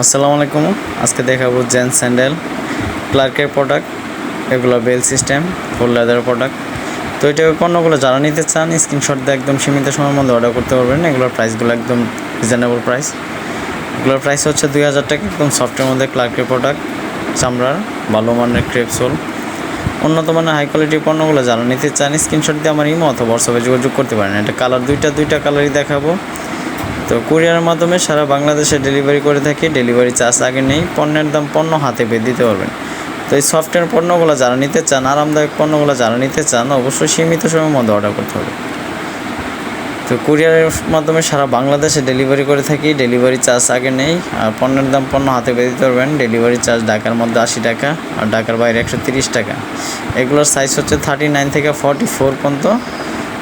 আসসালামু আলাইকুম। আজকে দেখাবো জেন স্যান্ডেল ক্লার্কের প্রোডাক্ট এগুলো bell system full leather product তো এটা পণ্যগুলো যারা নিতে চান স্ক্রিনশট দিয়ে একদম সীমিত সময়ের মধ্যে অর্ডার করতে পারবেন। এগুলোর প্রাইসগুলো একদম রিজনেবল প্রাইস এগুলোর প্রাইস হচ্ছে দুই হাজার টাকা, একদম সফটের মধ্যে ক্লার্কের প্রোডাক্ট চামড়ার, ভালো মানের ক্রেপসোল উন্নত মানের হাই কোয়ালিটির পণ্যগুলো যারা নিতে চান স্ক্রিনশট দিয়ে আমার ইমো অথবা হোয়াটসঅ্যাপে যোগাযোগ করতে পারেন। এটা কালার দুইটা দুইটা কালারই দেখাবো। তো কুরিয়ারের মাধ্যমে সারা বাংলাদেশে ডেলিভারি করে থাকি, ডেলিভারি চার্জ আগে নেই, পণ্যের দাম পণ্য হাতে পেয়ে দিতে পারবেন। তো এই সফটওয়্যার পণ্যগুলো যারা নিতে চান, আরামদায়ক পণ্যগুলো যারা নিতে চান, অবশ্যই সীমিত সময়ের মধ্যে অর্ডার করতে হবে। তো কুরিয়ারের মাধ্যমে সারা বাংলাদেশে ডেলিভারি করে থাকি, ডেলিভারি চার্জ আগে নেই, আর পণ্যের দাম পণ্য হাতে পেয়ে দিতে পারবেন। ডেলিভারি চার্জ ঢাকার মধ্যে আশি টাকা, আর ঢাকার বাইরে একশো তিরিশ টাকা। এগুলোর সাইজ হচ্ছে থার্টি নাইন থেকে ফর্টি ফোর পর্যন্ত।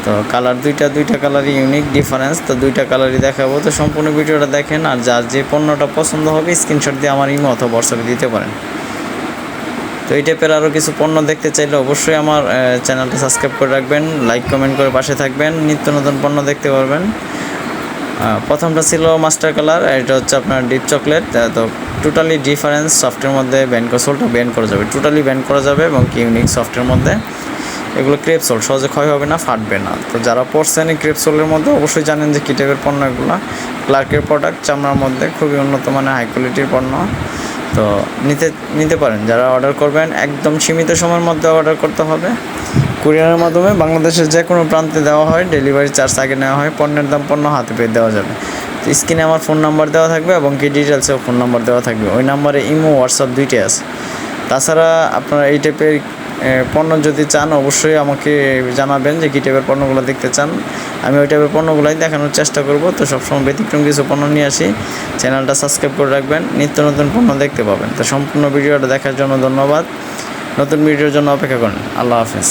তো কালার দুইটা দুইটা কালারই ইউনিক ডিফারেন্স তো দুইটা কালারই দেখাবো। তো সম্পূর্ণ ভিডিওটা দেখেন আর যার যে পণ্যটা পছন্দ হবে স্ক্রিনশট দিয়ে আমার ইমো অথবা হোয়াটসঅ্যাপে দিতে পারেন। তো এই টাইপের আরও কিছু পণ্য দেখতে চাইলে অবশ্যই আমার চ্যানেলটা সাবস্ক্রাইব করে রাখবেন লাইক কমেন্ট করে পাশে থাকবেন, নিত্য নতুন পণ্য দেখতে পারবেন। প্রথমটা ছিল মাস্টার কালার এটা হচ্ছে আপনার ডিপ চকলেট তো টোটালি ডিফারেন্স সফটের মধ্যে ব্যান্ড সোলটা ব্যান্ড করা যাবে টোটালি ব্যান্ড করা যাবে এবং কি ইউনিক সফটের মধ্যে। এগুলো ক্রেপ সোল, সহজে ক্ষয় হবে না, ফাটবে না। তো যারা পড়ছেন এই ক্রেপ সোলের মধ্যে, অবশ্যই জানেন যে কী টাইপের পণ্য এগুলো। ক্লার্কের প্রোডাক্ট চামড়ার মধ্যে, খুবই উন্নত মানের হাই কোয়ালিটির পণ্য। তো নিতে নিতে পারেন। যারা অর্ডার করবেন, একদম সীমিত সময়ের মধ্যে অর্ডার করতে হবে। কুরিয়ারের মাধ্যমে বাংলাদেশের যে কোনো প্রান্তে দেওয়া হয় ডেলিভারি চার্জ আগে নেওয়া হয়, পণ্যের দাম পণ্য হাতে পেয়ে দেওয়া যাবে। স্ক্রিনে আমার ফোন নাম্বার দেওয়া থাকবে এবং কি ডিটেলসেও ফোন নাম্বার দেওয়া থাকবে। ওই নাম্বারে ইমো হোয়াটসঅ্যাপ দুইটাই আছে। তাছাড়া আপনারা এই টাইপের পণ্য যদি চান, অবশ্যই আমাকে জানাবেন যে কী টাইপের পণ্যগুলো দেখতে চান। আমি ওই টাইপের পণ্যগুলোই দেখানোর চেষ্টা করব। তো সবসময় ব্যতিক্রম কিছু পণ্য নিয়ে আসি। চ্যানেলটা সাবস্ক্রাইব করে রাখবেন। নিত্য নতুন পণ্য দেখতে পাবেন। তো সম্পূর্ণ ভিডিওটা দেখার জন্য ধন্যবাদ। নতুন ভিডিওর জন্য অপেক্ষা করেন। আল্লাহ হাফেজ।